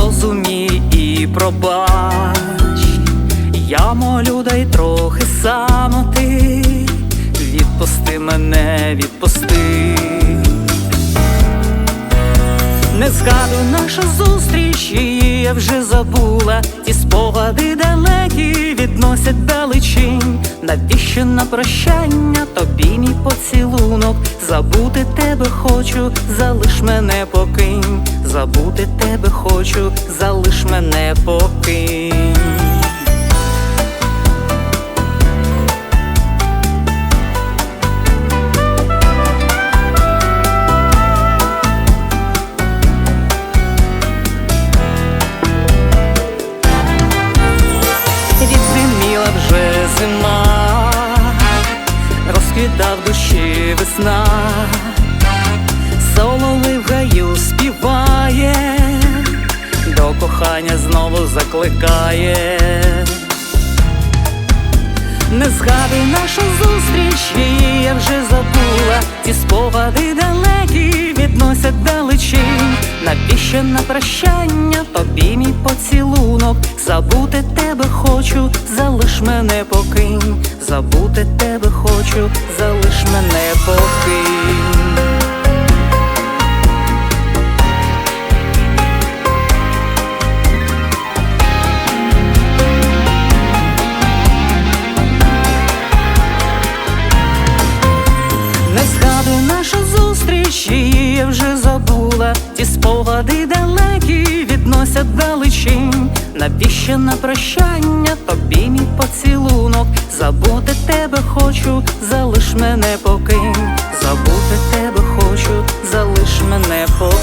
розумій і пробач, я молю дай трохи самоти, відпусти мене, відпусти, не згадуй нашу зустріч, її я вже забула, ті спогади відносять далечінь. Навіщо на прощання тобі мій поцілунок? Забути тебе хочу, залиш мене покинь. Забути тебе хочу, залиш мене покинь. Розквіта в душі весна, солови в гаю співає, до кохання знову закликає. Не згадуй нашу зустріч, її я вже забула. Ті спогади далекі відносять далечінь. Навіщо на прощання тобі мій поцілунок? Забути тебе хочу, залиш мене покинь. Забути тебе хочу, залиш мене покинь. Нашу зустріч, її вже забула. Ті спогади далекі дивимося далечінь, навіщо на прощання, тобі мій поцілунок, забути тебе хочу, залиш мене покинь, забути тебе хочу, залиш мене покинь.